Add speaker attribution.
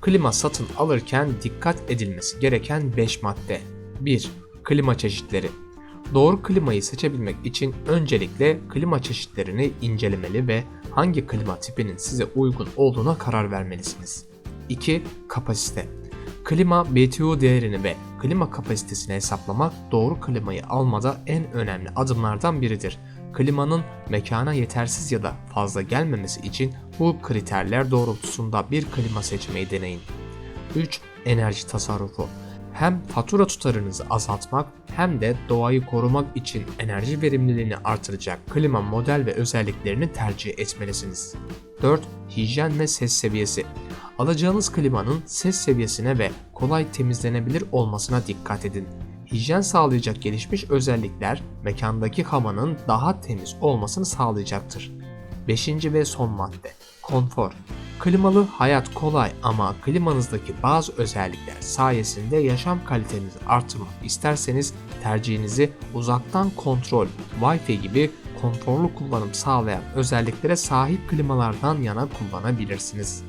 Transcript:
Speaker 1: Klima satın alırken dikkat edilmesi gereken 5 madde. 1. Klima çeşitleri. Doğru klimayı seçebilmek için öncelikle klima çeşitlerini incelemeli ve hangi klima tipinin size uygun olduğuna karar vermelisiniz. 2. Kapasite. Klima BTU değerini ve klima kapasitesini hesaplamak doğru klimayı almada en önemli adımlardan biridir. Klimanın mekana yetersiz ya da fazla gelmemesi için bu kriterler doğrultusunda bir klima seçmeyi deneyin. 3. Enerji tasarrufu. Hem fatura tutarınızı azaltmak hem de doğayı korumak için enerji verimliliğini artıracak klima model ve özelliklerini tercih etmelisiniz. 4. Hijyen ve ses seviyesi. Alacağınız klimanın ses seviyesine ve kolay temizlenebilir olmasına dikkat edin. Hijyen sağlayacak gelişmiş özellikler mekandaki havanın daha temiz olmasını sağlayacaktır. 5. ve son madde. Konfor. Klimalı hayat kolay ama klimanızdaki bazı özellikler sayesinde yaşam kalitenizi artırmak isterseniz tercihinizi uzaktan kontrol, Wi-Fi gibi konforlu kullanım sağlayan özelliklere sahip klimalardan yana kullanabilirsiniz.